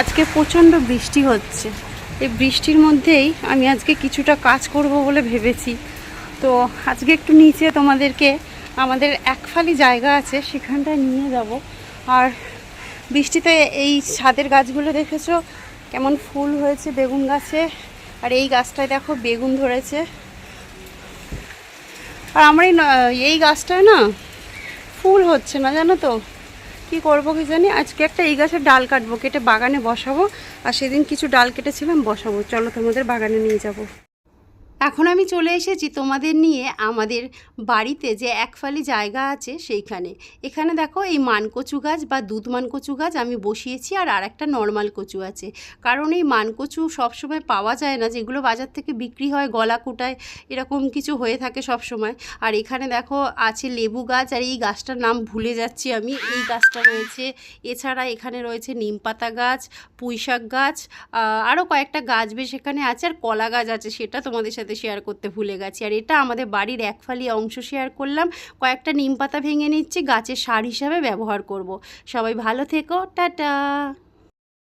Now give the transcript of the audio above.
আজকে প্রচণ্ড বৃষ্টি হচ্ছে। এই বৃষ্টির মধ্যেই আমি আজকে কিছুটা কাজ করব বলে ভেবেছি। তো আজকে একটু নিচে তোমাদেরকে আমাদের একফালি জায়গা আছে, সেখানটায় নিয়ে যাব। আর বৃষ্টিতে এই ছাদের গাছগুলো দেখেছ? কেমন ফুল হয়েছে বেগুন গাছে। আর এই গাছটায় দেখো বেগুন ধরেছে। আর আমার এই গাছটায় না ফুল হচ্ছে না, জানো তো? কি করব কি জানি? আজকে একটা এই গাছের ডাল কাটবো, কেটে বাগানে বসাবো। আর সেদিন কিছু ডাল কেটেছিলাম, বসাবো। চলো তোমাদের বাগানে নিয়ে যাব। এখন আমি চলে এসেছি তোমাদের নিয়ে আমাদের বাড়িতে যে একফালি জায়গা আছে সেইখানে। এখানে দেখো এই মানকচু গাছ বা দুধ মানকচু গাছ আমি বসিয়েছি আর আর একটা নর্মাল কচু আছে। কারণ এই মানকচু সবসময় পাওয়া যায় না, যেগুলো বাজার থেকে বিক্রি হয়, গলা কুটায়, এরকম কিছু হয়ে থাকে সব সময় আর এখানে দেখো আছে লেবু গাছ আর এই গাছটার নাম ভুলে যাচ্ছি আমি। এই গাছটা রয়েছে। এছাড়া এখানে রয়েছে নিম পাতা গাছ, পুঁইশাক গাছ আরও কয়েকটা গাছ বেশ এখানে আছে আর কলা গাছ আছে, সেটা তোমাদের সাথে শেয়ার করতে ভুলে গেছি। আর এটা আমাদের বাড়ির একফালি অংশ শেয়ার করলাম। কয়েকটা নিম পাতা ভেঙে নিচ্ছি, গাছের সার হিসাবে ব্যবহার করব। সবাই ভালো থেকো, টাটা!